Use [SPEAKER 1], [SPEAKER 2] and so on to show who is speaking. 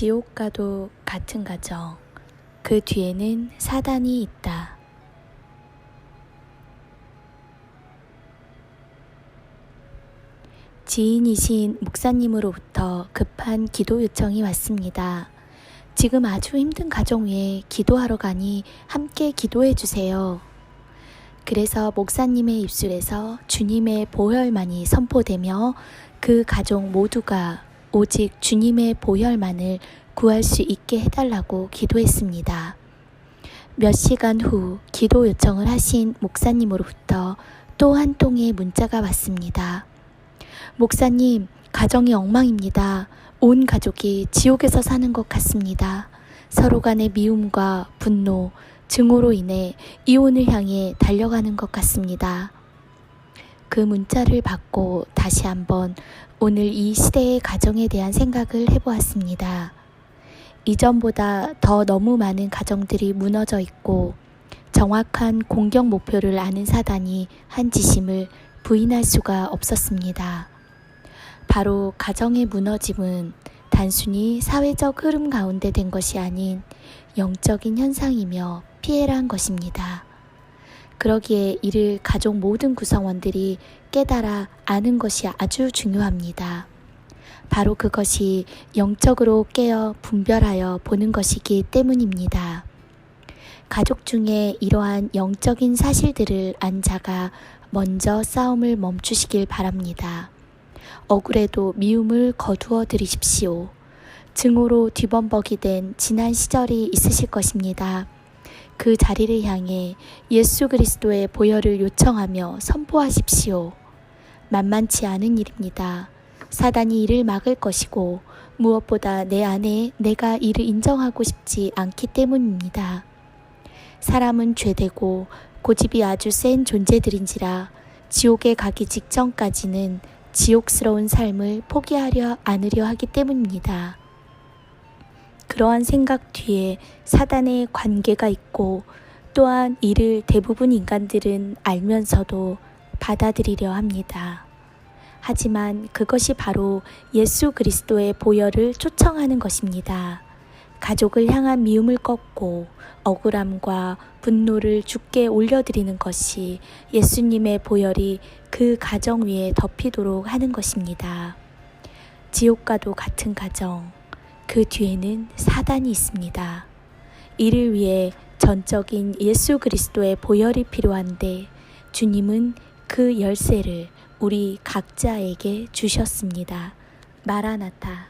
[SPEAKER 1] 지옥과도 같은 가정. 그 뒤에는 사단이 있다. 지인이신 목사님으로부터 급한 기도 요청이 왔습니다. 지금 아주 힘든 가정 위에 기도하러 가니 함께 기도해 주세요. 그래서 목사님의 입술에서 주님의 보혈만이 선포되며 그 가족 모두가 오직 주님의 보혈만을 구할 수 있게 해달라고 기도했습니다. 몇 시간 후 기도 요청을 하신 목사님으로부터 또 한 통의 문자가 왔습니다. 목사님, 가정이 엉망입니다. 온 가족이 지옥에서 사는 것 같습니다. 서로 간의 미움과 분노, 증오로 인해 이혼을 향해 달려가는 것 같습니다. 그 문자를 받고 다시 한번 오늘 이 시대의 가정에 대한 생각을 해보았습니다. 이전보다 더 너무 많은 가정들이 무너져 있고 정확한 공격 목표를 아는 사단이 한 지심을 부인할 수가 없었습니다. 바로 가정의 무너짐은 단순히 사회적 흐름 가운데 된 것이 아닌 영적인 현상이며 피해란 것입니다. 그러기에 이를 가족 모든 구성원들이 깨달아 아는 것이 아주 중요합니다. 바로 그것이 영적으로 깨어 분별하여 보는 것이기 때문입니다. 가족 중에 이러한 영적인 사실들을 안 자가 먼저 싸움을 멈추시길 바랍니다. 억울해도 미움을 거두어 드리십시오. 증오로 뒤범벅이 된 지난 시절이 있으실 것입니다. 그 자리를 향해 예수 그리스도의 보혈을 요청하며 선포하십시오. 만만치 않은 일입니다. 사단이 이를 막을 것이고 무엇보다 내 안에 내가 이를 인정하고 싶지 않기 때문입니다. 사람은 죄되고 고집이 아주 센 존재들인지라 지옥에 가기 직전까지는 지옥스러운 삶을 포기하려 않으려 하기 때문입니다. 그러한 생각 뒤에 사단의 관계가 있고 또한 이를 대부분 인간들은 알면서도 받아들이려 합니다. 하지만 그것이 바로 예수 그리스도의 보혈을 초청하는 것입니다. 가족을 향한 미움을 꺾고 억울함과 분노를 죽게 올려드리는 것이 예수님의 보혈이 그 가정 위에 덮이도록 하는 것입니다. 지옥과도 같은 가정, 그 뒤에는 사단이 있습니다. 이를 위해 전적인 예수 그리스도의 보혈이 필요한데 주님은 그 열쇠를 우리 각자에게 주셨습니다. 마라나타.